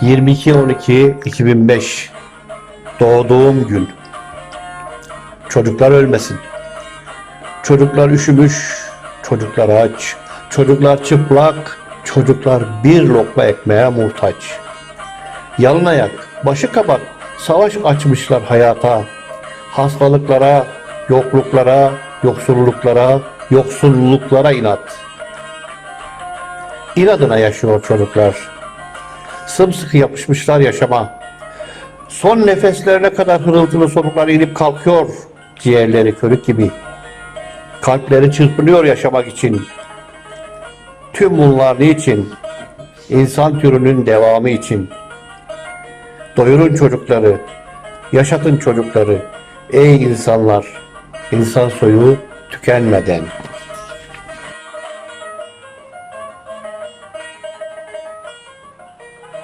22-12-2005 doğduğum gün. Çocuklar ölmesin. Çocuklar üşümüş, çocuklar aç, çocuklar çıplak, çocuklar bir lokma ekmeğe muhtaç. Yalın ayak, başı kabak, savaş açmışlar hayata. Hastalıklara, yokluklara, yoksulluklara, yoksulluklara inat. İnadına yaşıyor çocuklar. Sımsıkı yapışmışlar yaşama. Son nefeslerine kadar hırıltılı soluklar inip kalkıyor ciğerleri körük gibi. Kalpleri çırpınıyor yaşamak için. Tüm bunlar niçin? İnsan türünün devamı için. Doyurun çocukları, yaşatın çocukları. Ey insanlar, insan soyu tükenmeden.